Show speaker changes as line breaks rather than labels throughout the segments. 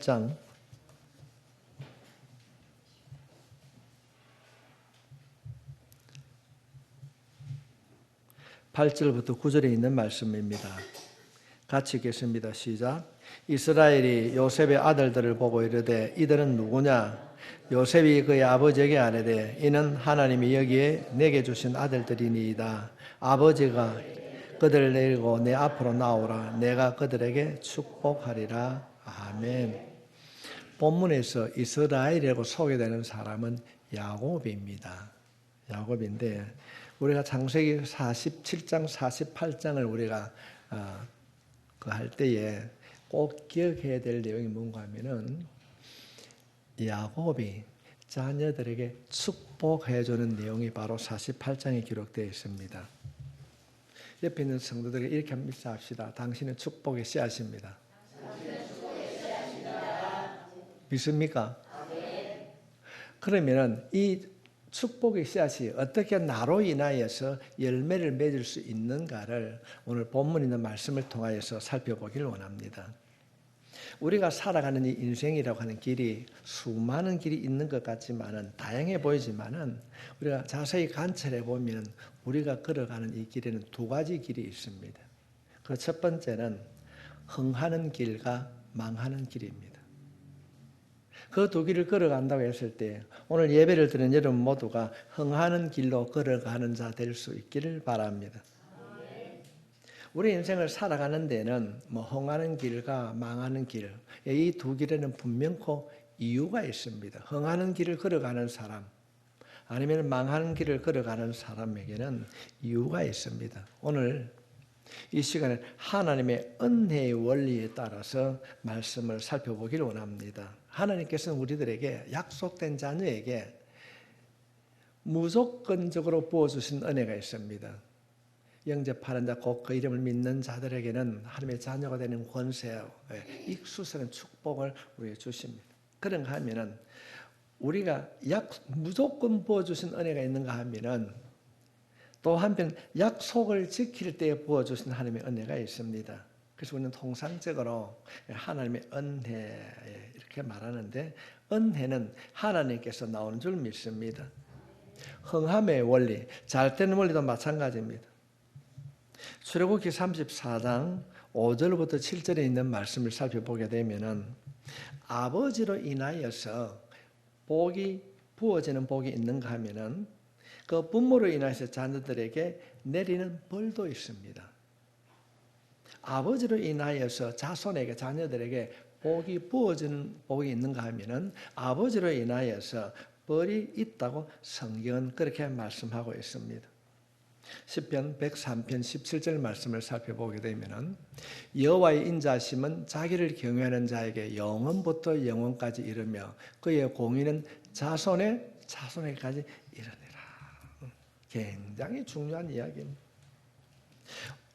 장 8절부터 9절에 있는 말씀입니다. 같이 읽겠습니다. 시작. 이스라엘이 요셉의 아들들을 보고 이르되 이들은 누구냐? 요셉이 그의 아버지에게 아뢰되 이는 하나님이 여기에 내게 주신 아들들이니이다. 아버지가 그들을 내리고 내 앞으로 나오라. 내가 그들에게 축복하리라. 아멘. 본문에서 이스라엘이라고 소개되는 사람은 야곱입니다. 야곱인데 우리가 창세기 47장, 48장을 우리가 어, 그할 때에 꼭 기억해야 될 내용이 뭔가 하면은 야곱이 자녀들에게 축복해 주는 내용이 바로 48장에 기록되어 있습니다. 옆에 있는 성도들에게 이렇게 합시다. 당신은 축복의 씨앗입니다. 믿습니까? 그러면은 이 축복의 씨앗이 어떻게 나로 인하여서 열매를 맺을 수 있는가를 오늘 본문 있는 말씀을 통하여서 살펴보기를 원합니다. 우리가 살아가는 이 인생이라고 하는 길이 수많은 길이 있는 것 같지만은 다양해 보이지만은 우리가 자세히 관찰해 보면 우리가 걸어가는 이 길에는 두 가지 길이 있습니다. 그 첫 번째는 흥하는 길과 망하는 길입니다. 그 두 길을 걸어간다고 했을 때 오늘 예배를 드는 여러분 모두가 흥하는 길로 걸어가는 자 될 수 있기를 바랍니다. 우리 인생을 살아가는 데는 뭐 흥하는 길과 망하는 길, 이 두 길에는 분명코 이유가 있습니다. 흥하는 길을 걸어가는 사람, 아니면 망하는 길을 걸어가는 사람에게는 이유가 있습니다. 오늘 이 시간에 하나님의 은혜의 원리에 따라서 말씀을 살펴보기를 원합니다. 하나님께서는 우리들에게 약속된 자녀에게 무조건적으로 부어주신 은혜가 있습니다. 영접하는 자, 곧 그 이름을 믿는 자들에게는 하나님의 자녀가 되는 권세, 익수스는 축복을 우리에게 주십니다. 그런가 하면은 우리가 약 무조건 부어주신 은혜가 있는가 하면은 또 한편 약속을 지킬 때에 부어주신 하나님의 은혜가 있습니다. 그래서 우리는 통상적으로 하나님의 은혜 이렇게 말하는데 은혜는 하나님께서 나오는 줄 믿습니다. 흥함의 원리, 잘 되는 원리도 마찬가지입니다. 출애굽기 34장 5절부터 7절에 있는 말씀을 살펴보게 되면은 아버지로 인하여서 복이 부어지는 복이 있는가 하면은 그 부모로 인해서 자녀들에게 내리는 벌도 있습니다. 아버지로 인하여서 자손에게 자녀들에게 복이 부어지는 복이 있는가 하면은 아버지로 인하여서 벌이 있다고 성경은 그렇게 말씀하고 있습니다. 시편 103편 17절 말씀을 살펴보게 되면은 여호와의 인자심은 자기를 경외하는 자에게 영원부터 영원까지 이르며 그의 공의는 자손의 자손에게까지 이르니라. 굉장히 중요한 이야기입니다.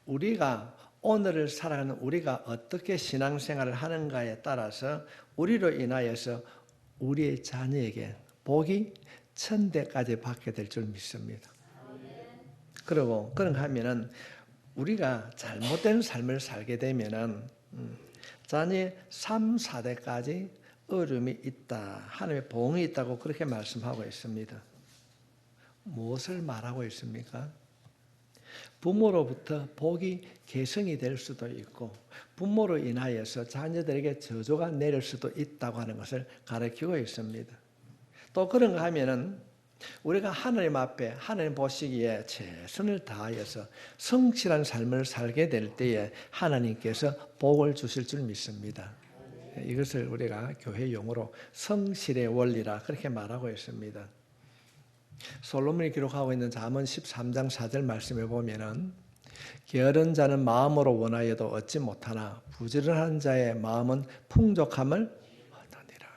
우리가 오늘을 살아가는 우리가 어떻게 신앙생활을 하는가에 따라서 우리로 인하여서 우리의 자녀에게 복이 천대까지 받게 될 줄 믿습니다. 그리고 그런가 하면은 우리가 잘못된 삶을 살게 되면은 음, 자녀의 3, 4대까지 어려움이 있다. 하나님의 봉이 있다고 그렇게 말씀하고 있습니다. 무엇을 말하고 있습니까? 부모로부터 복이 개성이 될 수도 있고 부모로 인하여서 자녀들에게 저조가 내릴 수도 있다고 하는 것을 가르치고 있습니다. 또 그런가 하면은 우리가 하나님 앞에 하나님 보시기에 최선을 다하여서 성실한 삶을 살게 될 때에 하나님께서 복을 주실 줄 믿습니다. 이것을 우리가 교회 용어로 성실의 원리라 그렇게 말하고 있습니다. 솔로몬이 기록하고 있는 잠언 13장 4절 말씀에 보면은 게으른 자는 마음으로 원하여도 얻지 못하나 부지런한 자의 마음은 풍족함을 얻느니라.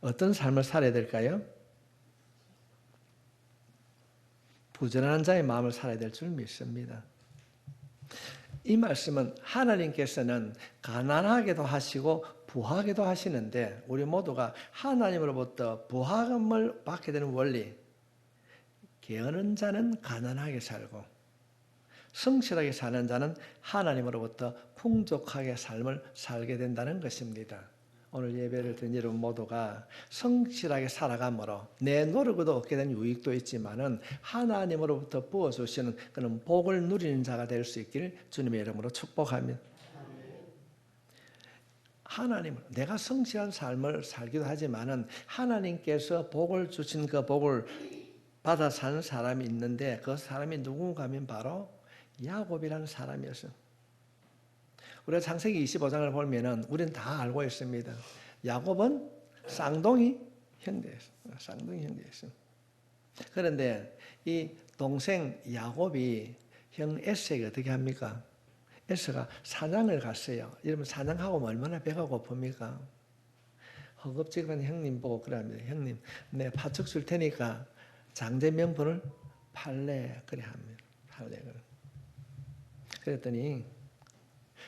어떤 삶을 살아야 될까요? 부지런한 자의 마음을 살아야 될 줄 믿습니다. 이 말씀은 하나님께서는 가난하게도 하시고 부하게도 하시는데 우리 모두가 하나님으로부터 부함을 받게 되는 원리 게으른 자는 가난하게 살고 성실하게 사는 자는 하나님으로부터 풍족하게 삶을 살게 된다는 것입니다. 오늘 예배를 드린 여러분 모두가 성실하게 살아감으로 내 노력으로 얻게 된 유익도 있지만은 하나님으로부터 부어주시는 그런 복을 누리는 자가 될 수 있기를 주님의 이름으로 축복합니다. 하나님을 내가 성실한 삶을 살기도 하지만은 하나님께서 복을 주신 그 복을 받아 사는 사람이 있는데 그 사람이 누군가 하면 바로 야곱이라는 사람이었어요. 우리가 창세기 25장을 보면은 우리는 다 알고 있습니다. 야곱은 쌍둥이 형제였어요. 쌍둥이 형제였어요. 그런데 이 동생 야곱이 형 에스에게 어떻게 합니까? 에스가 사냥을 갔어요. 여러분 사냥하고 얼마나 배가 고픕니까? 허겁지겁한 형님 보고 그럽니다. 형님, 내 파축 줄 테니까 장제 명분을 팔래 그래 합니다. 팔래 그래. 그랬더니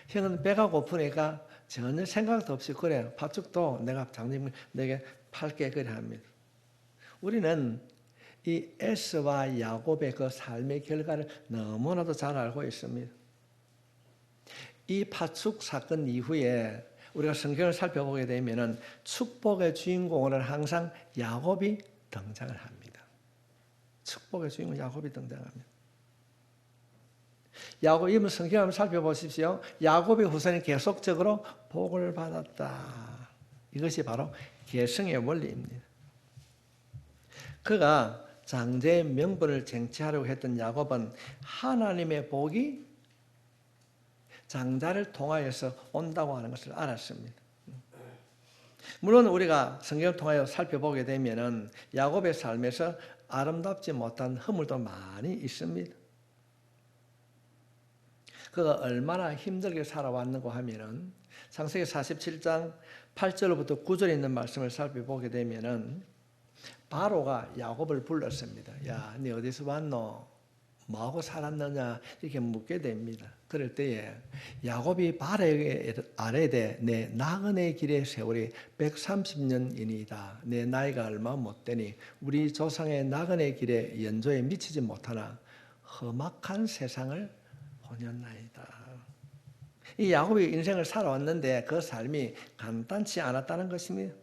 형은 배가 고프니까 전혀 생각도 없이 그래 파축도 내가 장님 내게 팔게 그래 합니다. 우리는 이 에스와 야곱의 그 삶의 결과를 너무나도 잘 알고 있습니다. 이 파축 사건 이후에 우리가 성경을 살펴보게 되면은 축복의 주인공으로는 항상 야곱이 등장을 합니다. 축복의 주인공 야곱이 등장합니다. 야곱 이번 성경 한번 살펴보십시오. 야곱의 후손이 계속적으로 복을 받았다. 이것이 바로 계승의 원리입니다. 그가 장제의 명분을 쟁취하려고 했던 야곱은 하나님의 복이 장자를 통하여서 온다고 하는 것을 알았습니다. 물론 우리가 성경을 통하여 살펴보게 되면은 야곱의 삶에서 아름답지 못한 허물도 많이 있습니다. 그가 얼마나 힘들게 살아왔는고 하면은 창세기 47장 8절부터 9절에 있는 말씀을 살펴보게 되면은 바로가 야곱을 불렀습니다. 야, 네 어디서 왔노? 뭐하고 살았느냐? 이렇게 묻게 됩니다. 그럴 때에 야곱이 바로에게 아뢰되 내 나그네 길의 세월이 130년이니이다. 내 나이가 얼마 못 되니 우리 조상의 나그네 길의 연조에 미치지 못하나 험악한 세상을 보녔나이다. 이 야곱이 인생을 살아왔는데 그 삶이 간단치 않았다는 것입니다.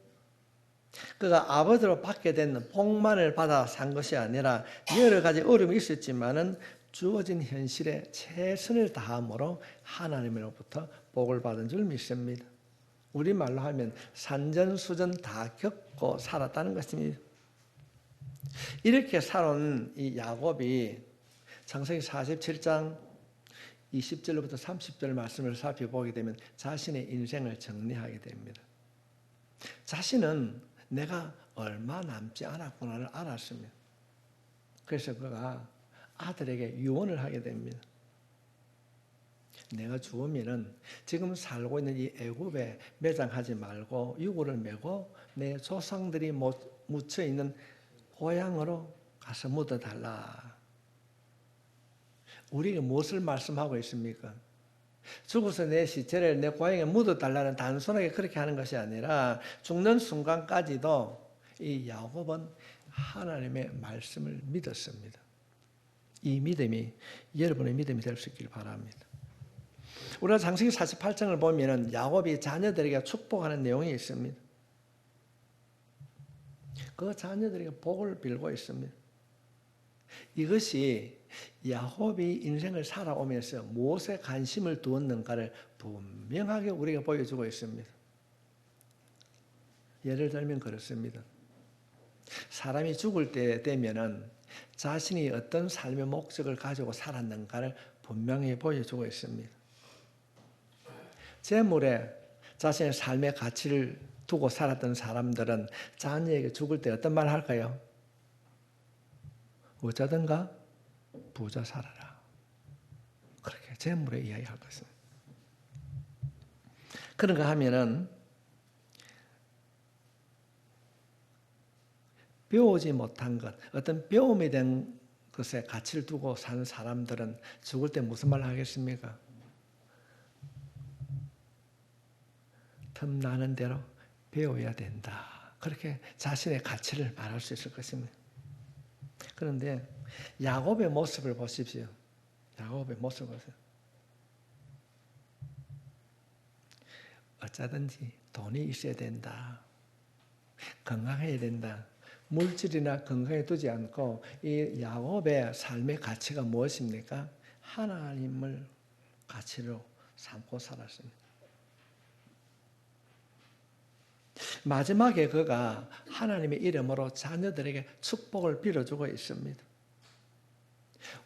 그가 아버지로 받게 된 복만을 받아 산 것이 아니라 여러 가지 어려움이 있었지만은 주어진 현실에 최선을 다함으로 하나님으로부터 복을 받은 줄 믿습니다. 우리말로 하면 산전수전 다 겪고 살았다는 것입니다. 이렇게 살아온 이 야곱이 창세기 47장 20절부터 30절 말씀을 살펴보게 되면 자신의 인생을 정리하게 됩니다. 자신은 내가 얼마 남지 않았구나를 알았습니다. 그래서 그가 아들에게 유언을 하게 됩니다. 내가 죽으면은 지금 살고 있는 이 애굽에 매장하지 말고 유골을 메고 내 조상들이 묻혀 있는 고향으로 가서 묻어 달라. 우리가 무엇을 말씀하고 있습니까? 죽어서 내 시체를 내 고향에 묻어 달라는 단순하게 그렇게 하는 것이 아니라 죽는 순간까지도 이 야곱은 하나님의 말씀을 믿었습니다. 이 믿음이 여러분의 믿음이 될 수 있길 바랍니다. 우리가 장세기 48장을 보면 야곱이 자녀들에게 축복하는 내용이 있습니다. 그 자녀들에게 복을 빌고 있습니다. 이것이 야곱이 인생을 살아오면서 무엇에 관심을 두었는가를 분명하게 우리가 보여주고 있습니다. 예를 들면 그렇습니다. 사람이 죽을 때 되면은 자신이 어떤 삶의 목적을 가지고 살았는가를 분명히 보여주고 있습니다. 재물에 자신의 삶의 가치를 두고 살았던 사람들은 자녀에게 죽을 때 어떤 말 할까요? 어쩌든가 부자 살아라. 그렇게 재물에 이야기할 것은. 그런가 하면은 배우지 못한 것, 어떤 배움이 된 것에 가치를 두고 사는 사람들은 죽을 때 무슨 말 하겠습니까? 틈 나는 대로 배워야 된다. 그렇게 자신의 가치를 말할 수 있을 것입니다. 그런데 야곱의 모습을 보십시오. 야곱의 모습을 보세요. 어쩌든지 돈이 있어야 된다. 건강해야 된다. 물질이나 건강에 두지 않고 이 야곱의 삶의 가치가 무엇입니까? 하나님을 가치로 삼고 살았습니다. 마지막에 그가 하나님의 이름으로 자녀들에게 축복을 빌어주고 있습니다.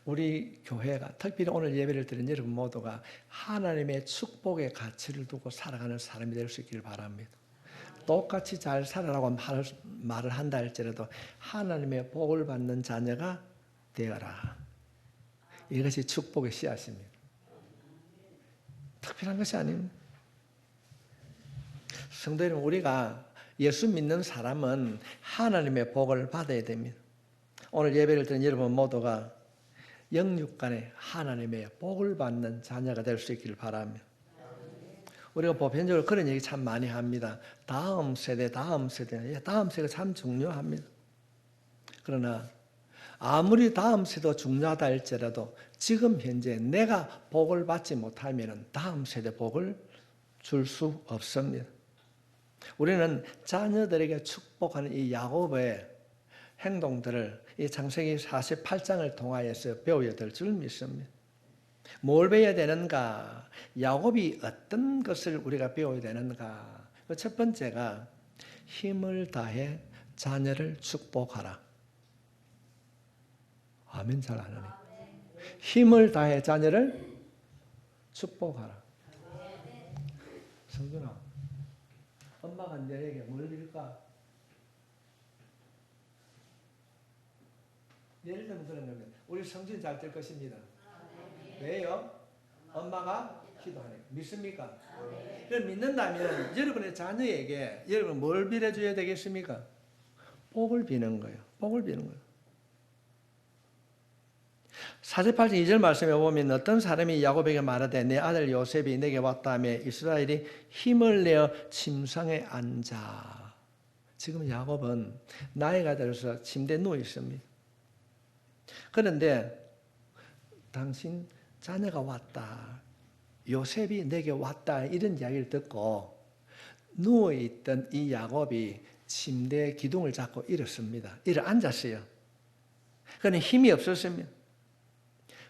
우리 교회가 특별히 오늘 예배를 드린 여러분 모두가 하나님의 축복의 가치를 두고 살아가는 사람이 될 수 있기를 바랍니다. 똑같이 잘 살아라고 말, 말을 한다 할지라도 하나님의 복을 받는 자녀가 되어라. 이것이 축복의 씨앗입니다. 특별한 것이 아닙니다. 성도 여러분, 우리가 예수 믿는 사람은 하나님의 복을 받아야 됩니다. 오늘 예배를 드린 여러분 모두가 영육간에 하나님의 복을 받는 자녀가 될 수 있기를 바랍니다. 우리가 보편적으로 그런 얘기 참 많이 합니다. 다음 세대, 다음 세대, 예, 다음 세대가 참 중요합니다. 그러나 아무리 다음 세대가 중요하다 할지라도 지금 현재 내가 복을 받지 못하면 다음 세대 복을 줄 수 없습니다. 우리는 자녀들에게 축복하는 이 야곱의 행동들을 이 창세기 48장을 통하여서 배워야 될 줄 믿습니다. 뭘 배워야 되는가? 야곱이 어떤 것을 우리가 배워야 되는가? 그첫 번째가 힘을 다해 자녀를 축복하라. 아멘 잘안 하네. 힘을 다해 자녀를 축복하라. 성준아, 엄마가 너에게 뭘 빌까? 예를 들면 그런 겁니다. 우리 성준 잘 될 것입니다. 왜요? 엄마가 기도하네. 믿습니까? 그럼 믿는다면 여러분의 자녀에게 여러분 뭘 빌어줘야 되겠습니까? 복을 비는 거예요. 복을 비는 거예요. 48장 2절 말씀에 보면 어떤 사람이 야곱에게 말하되 내 아들 요셉이 내게 왔다며 이스라엘이 힘을 내어 침상에 앉아. 지금 야곱은 나이가 들어서 침대에 누워 있습니다. 그런데 당신 자녀가 왔다. 요셉이 내게 왔다. 이런 이야기를 듣고 누워 있던 이 야곱이 침대 기둥을 잡고 일었습니다. 일어 앉았어요. 그는 힘이 없었습니다.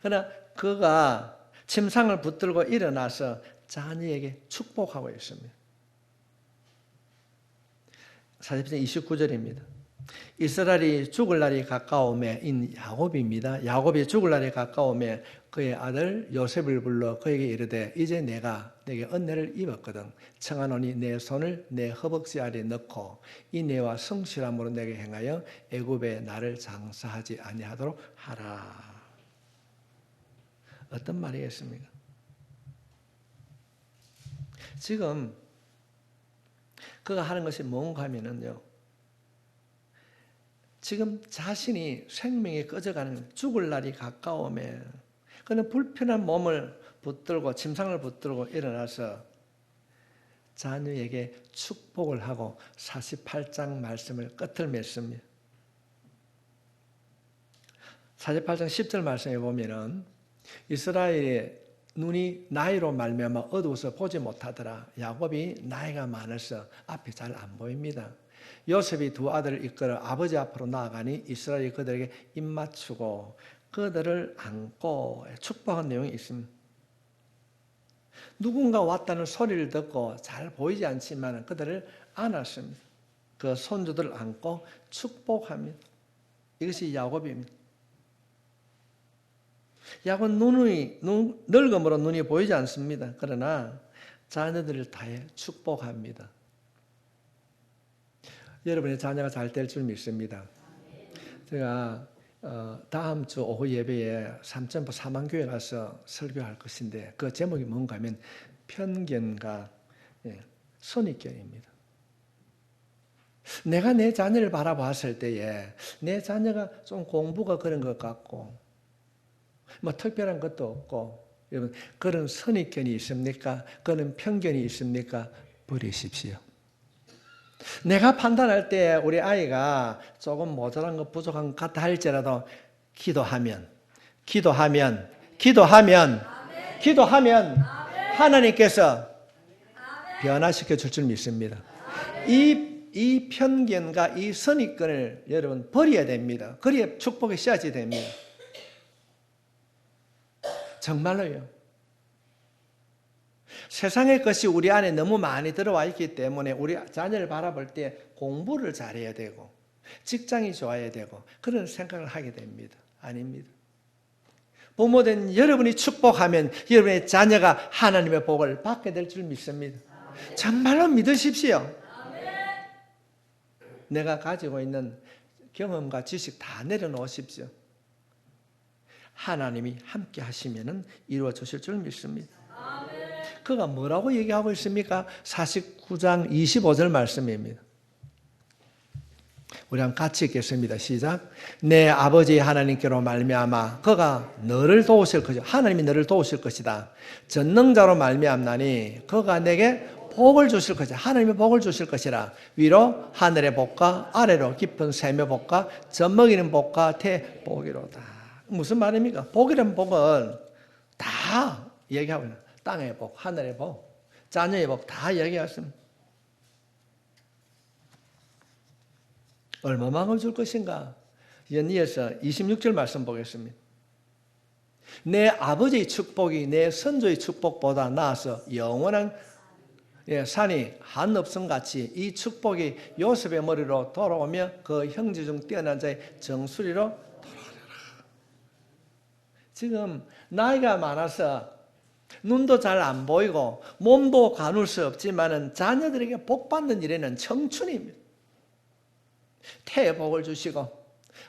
그러나 그가 침상을 붙들고 일어나서 자녀에게 축복하고 있습니다. 40장 29절입니다. 이스라엘이 죽을 날이 가까움에 인 야곱입니다. 야곱이 죽을 날이 가까움에 그의 아들 요셉을 불러 그에게 이르되 이제 내가 내게 은혜를 입었거든 청하노니 내 손을 내 허벅지 아래 넣고 이 내와 성실함으로 내게 행하여 애굽에 나를 장사하지 아니하도록 하라. 어떤 말이겠습니까? 지금 그가 하는 것이 뭔가 하면은요. 지금 자신이 생명이 꺼져가는 죽을 날이 가까움에 그는 불편한 몸을 붙들고 침상을 붙들고 일어나서 자녀에게 축복을 하고 48장 말씀을 끝을 맺습니다. 48장 10절 말씀에 보면은 이스라엘의 눈이 나이로 말미암아 어두워서 보지 못하더라. 야곱이 나이가 많아서 앞이 잘 안 보입니다. 요셉이 두 아들을 이끌어 아버지 앞으로 나아가니 이스라엘이 그들에게 입맞추고 그들을 안고 축복한 내용이 있습니다. 누군가 왔다는 소리를 듣고 잘 보이지 않지만 그들을 안았습니다. 그 손주들을 안고 축복합니다. 이것이 야곱입니다. 야곱은 눈이 눈, 늙음으로 눈이 보이지 않습니다. 그러나 자녀들을 다해 축복합니다. 여러분의 자녀가 잘 될 줄 믿습니다. 제가 어, 다음 주 오후 예배에 삼천포 사망교회 가서 설교할 것인데 그 제목이 뭔가 하면 편견과 예, 선입견입니다. 내가 내 자녀를 바라봤을 때에 내 자녀가 좀 공부가 그런 것 같고 뭐 특별한 것도 없고 여러분 그런 선입견이 있습니까? 그런 편견이 있습니까? 버리십시오. 내가 판단할 때 우리 아이가 조금 모자란 것 부족한 것 같다 할지라도 기도하면 기도하면 기도하면 기도하면 하나님께서 변화시켜 줄 줄 믿습니다. 이, 이 편견과 이 선입견을 여러분 버려야 됩니다. 그래야 축복의 씨앗이 됩니다. 정말로요. 세상의 것이 우리 안에 너무 많이 들어와 있기 때문에 우리 자녀를 바라볼 때 공부를 잘해야 되고 직장이 좋아야 되고 그런 생각을 하게 됩니다. 아닙니다. 부모된 여러분이 축복하면 여러분의 자녀가 하나님의 복을 받게 될 줄 믿습니다. 정말로 믿으십시오. 내가 가지고 있는 경험과 지식 다 내려놓으십시오. 하나님이 함께 하시면 이루어 주실 줄 믿습니다. 그가 뭐라고 얘기하고 있습니까? 49장 25절 말씀입니다. 우리 한번 같이 읽겠습니다. 시작. 내 아버지 하나님께로 말미암아 그가 너를 도우실 것이 하나님이 너를 도우실 것이다. 전능자로 말미암나니 그가 내게 복을 주실 것이다. 하나님이 복을 주실 것이라. 위로 하늘의 복과 아래로 깊은 샘의 복과 젖먹이는 복과 태 복이로다. 무슨 말입니까? 복이란 복은 다 얘기하고 있는 땅의 복, 하늘의 복, 자녀의 복다 얘기했습니다. 얼마만큼 줄 것인가? 연이어서 26절 말씀 보겠습니다. 내 아버지의 축복이 내 선조의 축복보다 나아서 영원한 예, 산이 한없음 같이 이 축복이 요셉의 머리로 돌아오며 그 형제 중 뛰어난 자의 정수리로 돌아오리라. 지금 나이가 많아서 눈도 잘 안 보이고 몸도 가눌 수 없지만은 자녀들에게 복 받는 일에는 청춘입니다. 태의 복을 주시고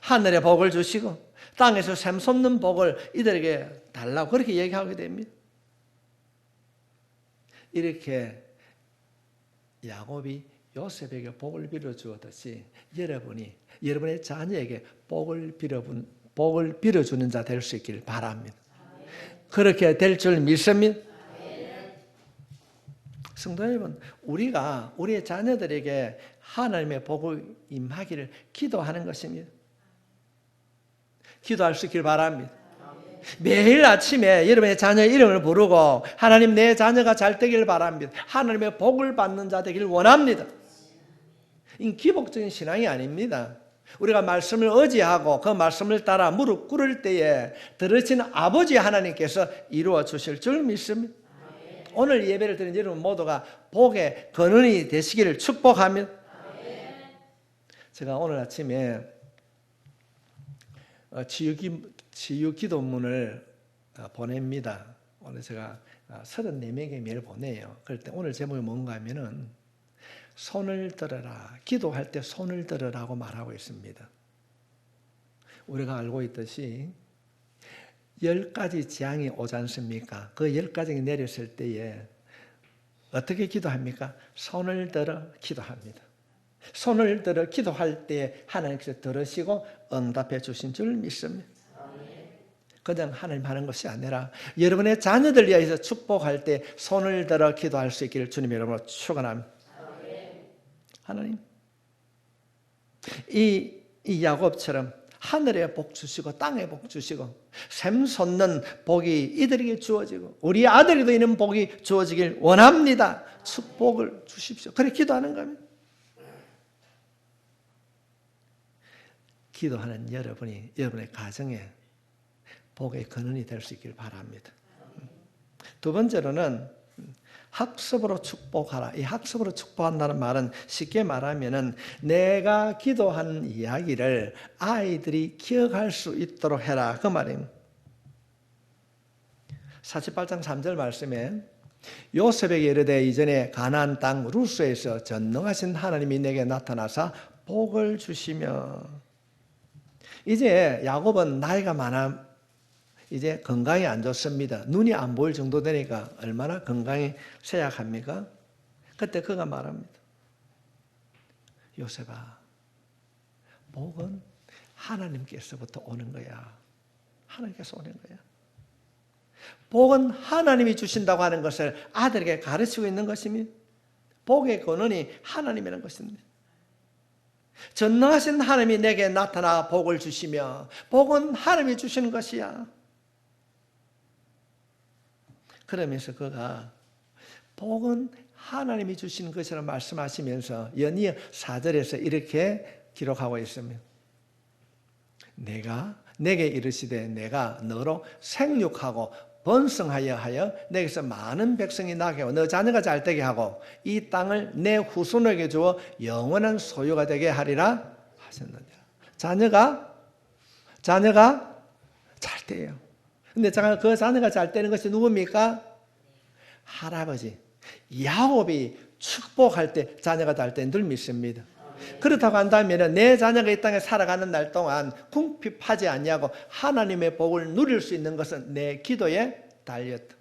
하늘의 복을 주시고 땅에서 샘솟는 복을 이들에게 달라고 그렇게 얘기하게 됩니다. 이렇게 야곱이 요셉에게 복을 빌어 주었듯이 여러분이 여러분의 자녀에게 복을 빌어 복을 빌어 주는 자 될 수 있길 바랍니다. 그렇게 될 줄 믿습니다. 성도 여러분, 우리가 우리의 자녀들에게 하나님의 복을 임하기를 기도하는 것입니다. 기도할 수 있길 바랍니다. 매일 아침에 여러분의 자녀 이름을 부르고 하나님 내 자녀가 잘 되길 바랍니다. 하나님의 복을 받는 자 되길 원합니다. 이 기복적인 신앙이 아닙니다. 우리가 말씀을 의지하고 그 말씀을 따라 무릎 꿇을 때에 들으신 아버지 하나님께서 이루어 주실 줄 믿습니다. 오늘 예배를 드린 여러분 모두가 복의 근원이 되시기를 축복하며 제가 오늘 아침에 어, 치유기, 치유 기도문을 어, 보냅니다. 오늘 제가 34명에게 매일 보내요. 그럴 때 오늘 제목이 뭔가 하면은 손을 들어라. 기도할 때 손을 들어라고 말하고 있습니다. 우리가 알고 있듯이 열 가지 재앙이 오지 않습니까? 그 열 가지가 내렸을 때에 어떻게 기도합니까? 손을 들어 기도합니다. 손을 들어 기도할 때 하나님께서 들으시고 응답해 주신 줄 믿습니다. 그냥 하나님 하는 것이 아니라 여러분의 자녀들 위해서 축복할 때 손을 들어 기도할 수 있기를 주님 이름으로 축원합니다. 하나님 이, 이 야곱처럼 하늘의 복 주시고 땅의 복 주시고 샘솟는 복이 이들에게 주어지고 우리 아들에도 있는 복이 주어지길 원합니다. 축복을 주십시오. 그래 기도하는 겁니다. 기도하는 여러분이 여러분의 가정에 복의 근원이 될 수 있길 바랍니다. 두 번째로는 학습으로 축복하라. 이 학습으로 축복한다는 말은 쉽게 말하면은 내가 기도한 이야기를 아이들이 기억할 수 있도록 해라. 그 말입니다. 48장 3절 말씀에 요셉에게 이르되 이전에 가나안 땅 루스에서 전능하신 하나님이 내게 나타나사 복을 주시며 이제 야곱은 나이가 많아 이제 건강이 안 좋습니다. 눈이 안 보일 정도 되니까 얼마나 건강이 쇠약합니까? 그때 그가 말합니다. 요셉아, 복은 하나님께서부터 오는 거야. 하나님께서 오는 거야. 복은 하나님이 주신다고 하는 것을 아들에게 가르치고 있는 것입니다. 복의 근원이 하나님이라는 것입니다. 전능하신 하나님이 내게 나타나 복을 주시며 복은 하나님이 주시는 것이야. 그러면서 그가 복은 하나님이 주신 것이라 말씀하시면서 연이어 4절에서 이렇게 기록하고 있습니다. 내가 내게 이르시되 내가 너로 생육하고 번성하여 하여 내게서 많은 백성이 나게 하고 너 자녀가 잘 되게 하고 이 땅을 내 후손에게 주어 영원한 소유가 되게 하리라 하셨느니라. 자녀가 자녀가 잘 돼요. 근데 잠깐 그 자녀가 잘 되는 것이 누굽니까? 할아버지 야곱이 축복할 때 자녀가 잘 되는 줄 믿습니다. 그렇다고 한다면 내 자녀가 이 땅에 살아가는 날 동안 궁핍하지 아니하고 하나님의 복을 누릴 수 있는 것은 내 기도에 달렸다.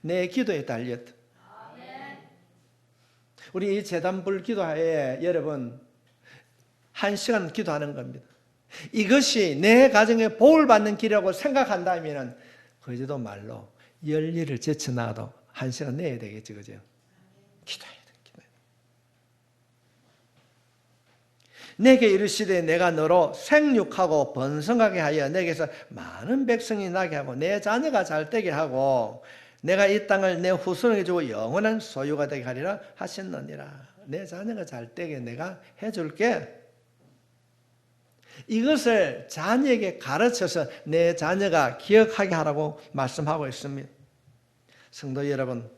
내 기도에 달렸다. 우리 이 재단불 기도하에 여러분 한 시간 기도하는 겁니다. 이것이 내 가정에 복을 받는 길이라고 생각한다면 거제도 말로 열일을 제쳐놔도 한 시간 내야 되겠지, 그죠? 기도해야 돼, 기도해. 내게 이르시되 내가 너로 생육하고 번성하게 하여 내게서 많은 백성이 나게 하고 내 자녀가 잘 되게 하고 내가 이 땅을 내 후손에게 주고 영원한 소유가 되게 하리라 하셨느니라. 내 자녀가 잘 되게 내가 해줄게. 이것을 자녀에게 가르쳐서 내 자녀가 기억하게 하라고 말씀하고 있습니다. 성도 여러분,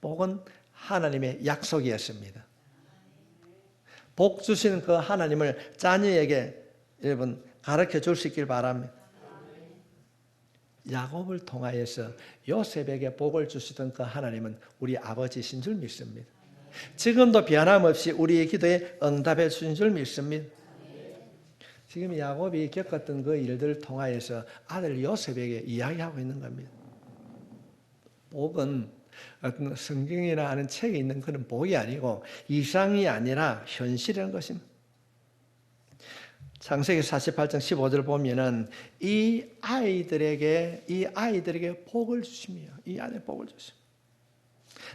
복은 하나님의 약속이었습니다. 복 주시는 그 하나님을 자녀에게 여러분 가르쳐 줄 수 있길 바랍니다. 야곱을 통하여서 요셉에게 복을 주시던 그 하나님은 우리 아버지신 줄 믿습니다. 지금도 변함없이 우리의 기도에 응답해 주신 줄 믿습니다. 지금 야곱이 겪었던 그 일들을 통하여서 아들 요셉에게 이야기하고 있는 겁니다. 복은 어떤 성경이나 하는 책에 있는 그런 복이 아니고 이상이 아니라 현실이라는 것입니다. 창세기 48장 15절 보면은 이 아이들에게 이 아이들에게 복을 주시며 이 안에 복을 주시며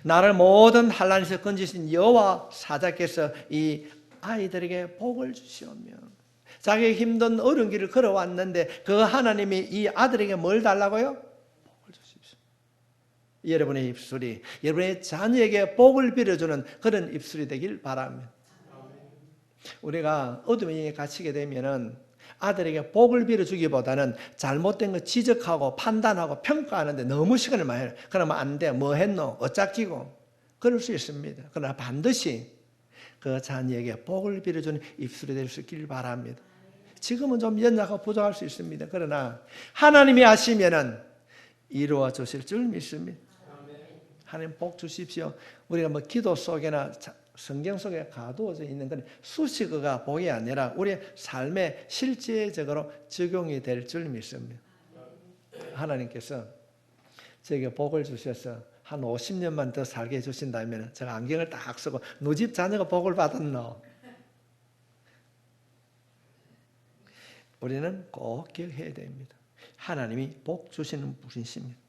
나를 모든 한란에서 건지신 여호와 사자께서 이 아이들에게 복을 주시오며 자기 힘든 어려운 길을 걸어왔는데 그 하나님이 이 아들에게 뭘 달라고요? 복을 주십시오. 여러분의 입술이 여러분의 자녀에게 복을 빌어주는 그런 입술이 되길 바랍니다. 우리가 어둠에 갇히게 되면은 아들에게 복을 빌어주기보다는 잘못된 거 지적하고 판단하고 평가하는데 너무 시간을 많이 해요. 그러면 안 돼. 뭐 했노? 어쩌기고. 그럴 수 있습니다. 그러나 반드시 그 자녀에게 복을 빌어주는 입술이 될 수 있기를 바랍니다. 지금은 좀 연약하고 부족할 수 있습니다. 그러나 하나님이 하시면은 이루어 주실 줄 믿습니다. 하나님 복 주십시오. 우리가 뭐 기도 속에나 성경 속에 가두어져 있는 건 수식어가 복이 아니라 우리의 삶에 실제적으로 적용이 될 줄 믿습니다. 하나님께서 저에게 복을 주셔서 한 50년만 더 살게 해주신다면 제가 안경을 딱 쓰고 누집 자녀가 복을 받았노. 우리는 꼭 기억해야 됩니다. 하나님이 복 주시는 분이십니다.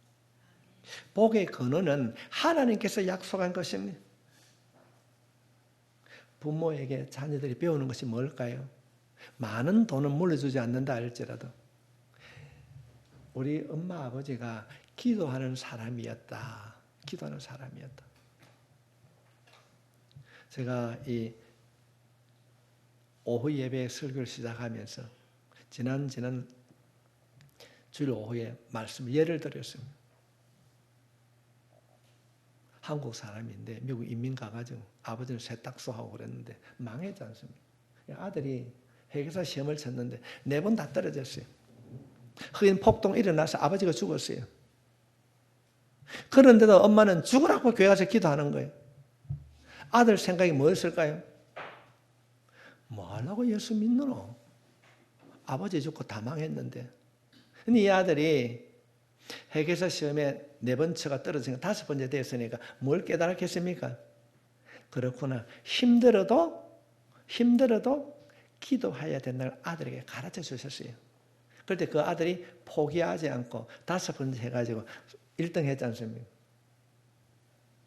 복의 근원은 하나님께서 약속한 것입니다. 부모에게 자녀들이 배우는 것이 뭘까요? 많은 돈은 물려주지 않는다 할지라도 우리 엄마 아버지가 기도하는 사람이었다. 기도하는 사람이었다. 제가 이 오후 예배 설교를 시작하면서 지난 지난 주일 오후에 말씀 예를 드렸습니다. 한국 사람인데 미국 이민 가가지고 아버지는 세탁소하고 그랬는데 망했지 않습니까? 아들이 회계사 시험을 쳤는데 네 번 다 떨어졌어요. 흑인 폭동 일어나서 아버지가 죽었어요. 그런데도 엄마는 죽으라고 교회 가서 기도하는 거예요. 아들 생각이 뭐였을까요? 뭐 하려고 예수 믿노? 아버지 죽고 다 망했는데. 근데 이 아들이 회계사 시험에 네 번째가 떨어지니까 다섯 번째 됐으니까 뭘 깨달았겠습니까? 그렇구나. 힘들어도, 힘들어도 기도해야 된다는 아들에게 가르쳐 주셨어요. 그럴 그 아들이 포기하지 않고 다섯 번째 해가지고 1등 했지 않습니까?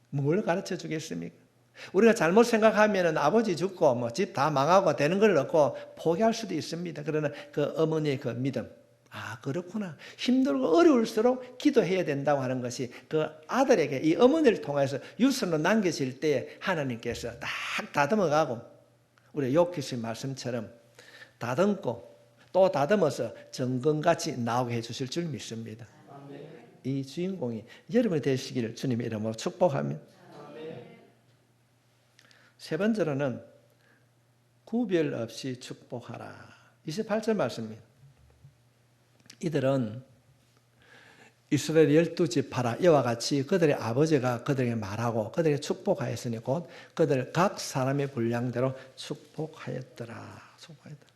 뭘 가르쳐 주겠습니까? 우리가 잘못 생각하면 아버지 죽고 뭐 집 다 망하고 되는 걸 얻고 포기할 수도 있습니다. 그러나 그 어머니의 그 믿음, 아, 그렇구나. 힘들고 어려울수록 기도해야 된다고 하는 것이 그 아들에게 이 어머니를 통해서 유선으로 남겨질 때 하나님께서 딱 다듬어 가고 우리 요키스 말씀처럼 다듬고 또 다듬어서 정금같이 나오게 해 주실 줄 믿습니다. 이 주인공이 여러분이 되시기를 주님의 이름으로 축복하며 세 번째로는 구별 없이 축복하라. 28절 말씀입니다. 이들은 이스라엘 열두 지파라 이와 같이 그들의 아버지가 그들에게 말하고 그들에게 축복하였으니 곧 그들 각 사람의 분량대로 축복하였더라. 축복하였더라.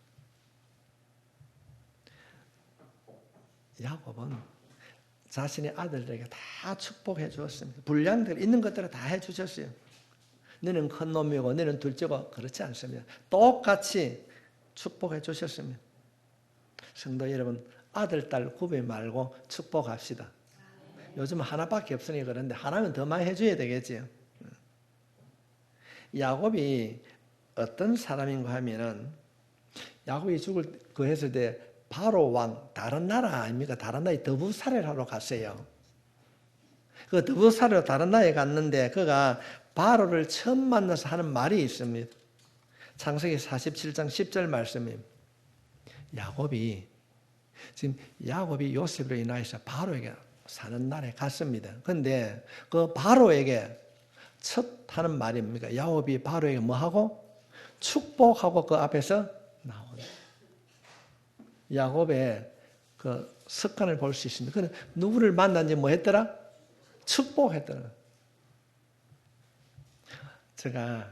야곱은 자신의 아들들에게 다 축복해 주었습니다. 분량대로 있는 것들을 다 해 주셨어요. 너는 큰 놈이고 너는 둘째고 그렇지 않습니다. 똑같이 축복해 주셨습니다. 성도 여러분, 아들, 딸 구별 말고 축복합시다. 요즘 하나밖에 없으니 그런데 하나는 더 많이 해줘야 되겠지요. 야곱이 어떤 사람인가 하면은 야곱이 죽을 그 했을 때 바로 왕 다른 나라 아닙니까? 다른 나라에 더부살이를 하러 갔어요. 그 더부살이로 다른 나라에 갔는데 그가 바로를 처음 만나서 하는 말이 있습니다. 창세기 47장 10절 말씀입니다. 야곱이 지금 야곱이 요셉으로 인하여서 바로에게 사는 날에 갔습니다. 근데 그 바로에게 첫 하는 말이 뭡니까? 야곱이 바로에게 뭐 하고 축복하고 그 앞에서 나오는 야곱의 그 습관을 볼 수 있습니다. 그는 누구를 만난지 뭐 했더라? 축복했더라. 제가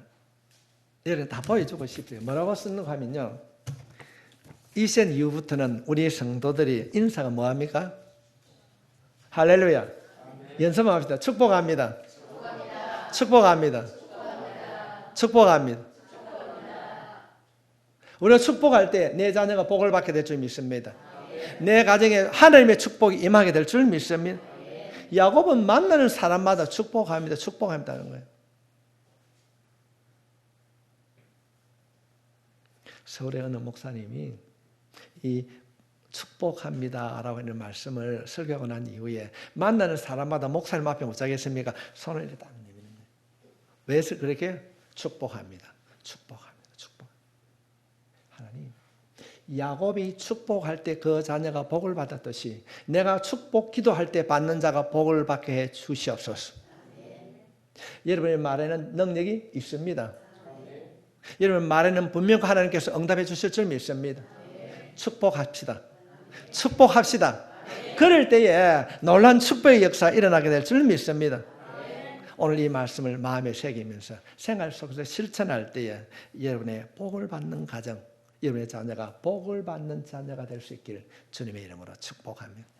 이를 다 보여주고 싶어요. 뭐라고 쓰는가 하면요. 이센 이후부터는 우리 성도들이 인사가 뭐합니까? 할렐루야. 연습합시다. 축복합니다. 축복합니다. 축복합니다. 우리가 축복할 때 내 자녀가 복을 받게 될 줄 믿습니다. 내 가정에 하나님의 축복이 임하게 될 줄 믿습니다. 야곱은 만나는 사람마다 축복합니다. 축복합니다는 거예요. 서울의 어느 목사님이 이 축복합니다라고 하는 말씀을 설교하고 난 이후에 만나는 사람마다 목사님 앞에 못 자겠습니까? 손을 이렇게 딱 내미는 거예요. 왜 그렇게 축복합니다. 축복합니다. 축복. 하나님 야곱이 축복할 때 그 자녀가 복을 받았듯이 내가 축복 기도할 때 받는 자가 복을 받게 해 주시옵소서. 여러분의 말에는 능력이 있습니다. 여러분 말에는 분명 하나님께서 응답해 주실 줄 믿습니다. 축복합시다. 축복합시다. 그럴 때에 놀란 축복의 역사 일어나게 될 줄 믿습니다. 오늘 이 말씀을 마음에 새기면서 생활 속에서 실천할 때에 여러분의 복을 받는 가정, 여러분의 자녀가 복을 받는 자녀가 될 수 있기를 주님의 이름으로 축복합니다.